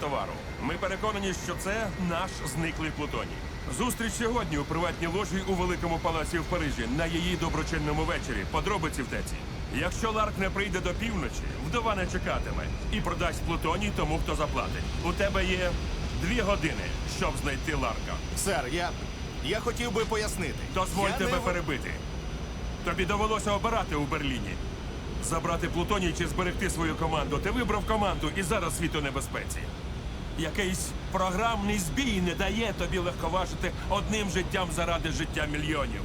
цього товару. Ми переконані, що це наш зниклий Плутоній. Зустріч сьогодні у приватній ложі у великому палаці в Парижі на її доброчинному вечорі. Подробиці в теці. Якщо Ларк не прийде до півночі, вдова не чекатиме і продасть Плутоній тому, хто заплатить. У тебе є дві години, щоб знайти Ларка. Сер, я. Я хотів би пояснити. Дозволь я тебе не... перебити. Тобі довелося обирати у Берліні. Забрати Плутоній чи зберегти свою команду. Ти вибрав команду і зараз світ у небезпеці. Якийсь програмний збій не дає тобі легковажити одним життям заради життя мільйонів.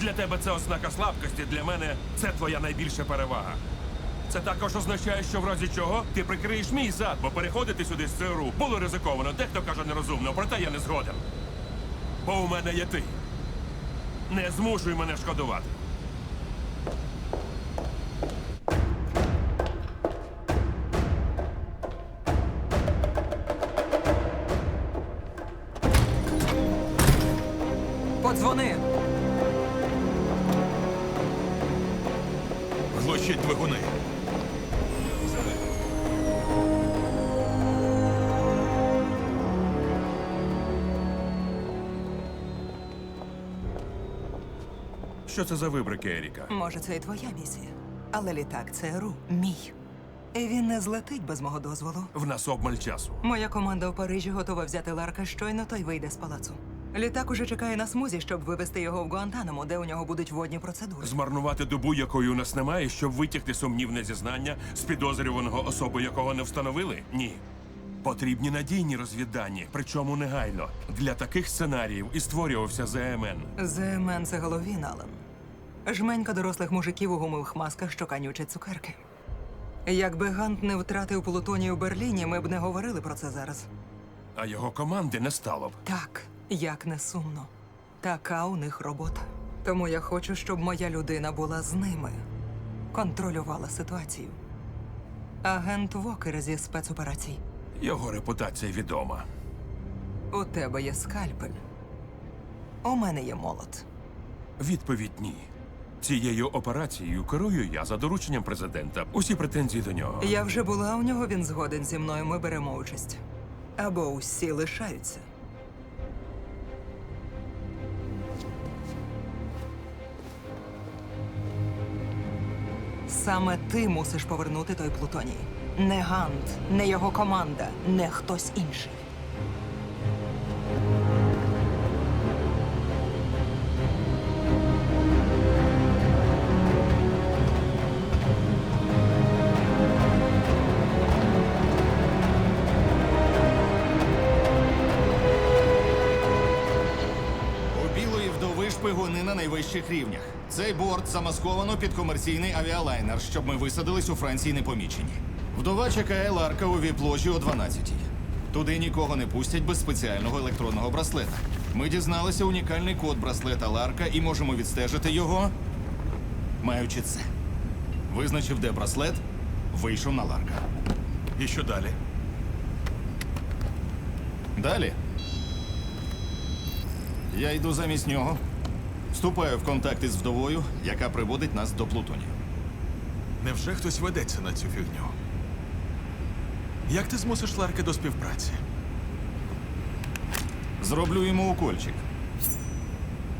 Для тебе це ознака слабкості, для мене це твоя найбільша перевага. Це також означає, що в разі чого ти прикриєш мій зад, бо переходити сюди з ЦРУ було ризиковано. Дехто каже нерозумно, проте я не згоден. Бо у мене є ти. Не змушуй мене шкодувати. Подзвони. Глушіть двигуни. Що це за вибрики, Еріка? Може, це і твоя місія. Але літак ЦРУ мій. І він не злетить без мого дозволу. В нас обмаль часу. Моя команда в Парижі готова взяти Ларка щойно той вийде з палацу. Літак уже чекає на смузі, щоб вивезти його в Гуантанамо, де у нього будуть водні процедури. Змарнувати добу, якої у нас немає, щоб витягти сумнівне зізнання з підозрюваного особи, якого не встановили? Ні. Потрібні надійні розвіддані, причому негайно. Для таких сценаріїв і створювався ЗМН. ЗМН це головін, Ален. Жменька дорослих мужиків у гумових масках, що канючать цукерки. Якби Гант не втратив Плутоній у Берліні, ми б не говорили про це зараз. А його команди не стало б. Так, як не сумно. Така у них робота. Тому я хочу, щоб моя людина була з ними, контролювала ситуацію. Агент Вокер зі спецоперацій. Його репутація відома. У тебе є скальпель. У мене є молот. Відповідь ні. Цією операцією керую я за дорученням президента. Усі претензії до нього. Я вже була у нього, він згоден зі мною, ми беремо участь. Або усі лишаються. Саме ти мусиш повернути той Плутоній. Не Гант, не його команда, не хтось інший. Вдови шпигуни на найвищих рівнях. Цей борт замасковано під комерційний авіалайнер, щоб ми висадились у Франції непомічені. Вдова чекає Ларка у віп-ложі о 12-й. Туди нікого не пустять без спеціального електронного браслета. Ми дізналися унікальний код браслета Ларка і можемо відстежити його, маючи це. Визначив, де браслет, вийшов на Ларка. І що далі? Далі. Я йду замість нього. Вступаю в контакт із вдовою, яка приводить нас до Плутонію. Невже хтось ведеться на цю фігню? Як ти змусиш Ларка до співпраці? Зроблю йому укольчик.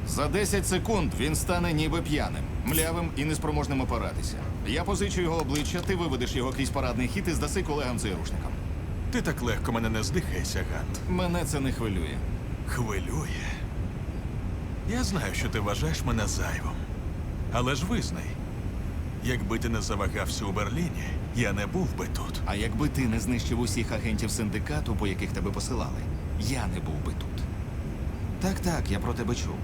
За 10 секунд він стане ніби п'яним, млявим і неспроможним опиратися. Я позичу його обличчя, ти виведеш його крізь парадний хід і здаси колегам ЦРУшникам. Ти так легко мене не здихайся, Гант. Мене це не хвилює. Хвилює. Я знаю, що ти вважаєш мене зайвим. Але ж визнай, якби ти не завагався у Берліні, я не був би тут. А якби ти не знищив усіх агентів синдикату, по яких тебе посилали, я не був би тут. Так, так, я про тебе чув.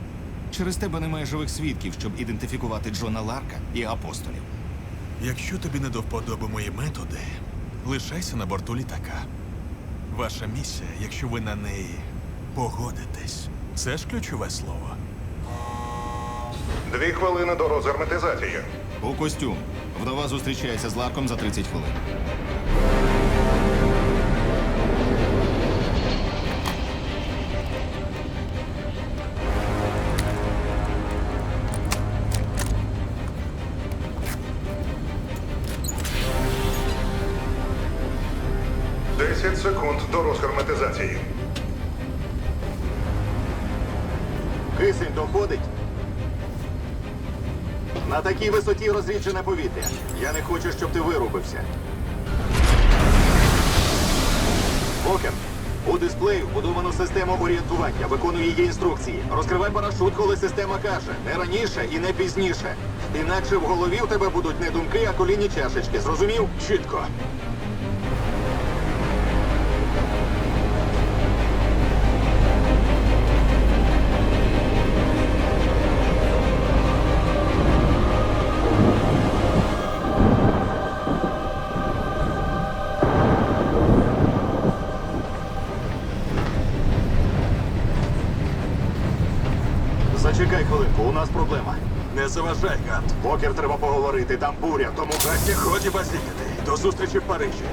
Через тебе немає живих свідків, щоб ідентифікувати Джона Ларка і апостолів. Якщо тобі не до вподоби мої методи, лишайся на борту літака. Ваша місія, якщо ви на неї погодитесь, це ж ключове слово. Дві хвилини до розгерметизації. У костюм. Вдова зустрічається з Ларком за 30 хвилин. Десять секунд до розгерметизації. Кисень доходить. На такій висоті розріджене повітря. Я не хочу, щоб ти вирубився. Окер, у дисплеї вбудовано систему орієнтування. Виконуй її інструкції. Розкривай парашут, коли система каже. Не раніше і не пізніше. Інакше в голові у тебе будуть не думки, а коліні чашечки. Зрозумів? Чітко. Хвилинку, у нас проблема. Не заважай, Гант. Покер треба поговорити, там буря, тому краще ході базікати. До зустрічі в Парижі.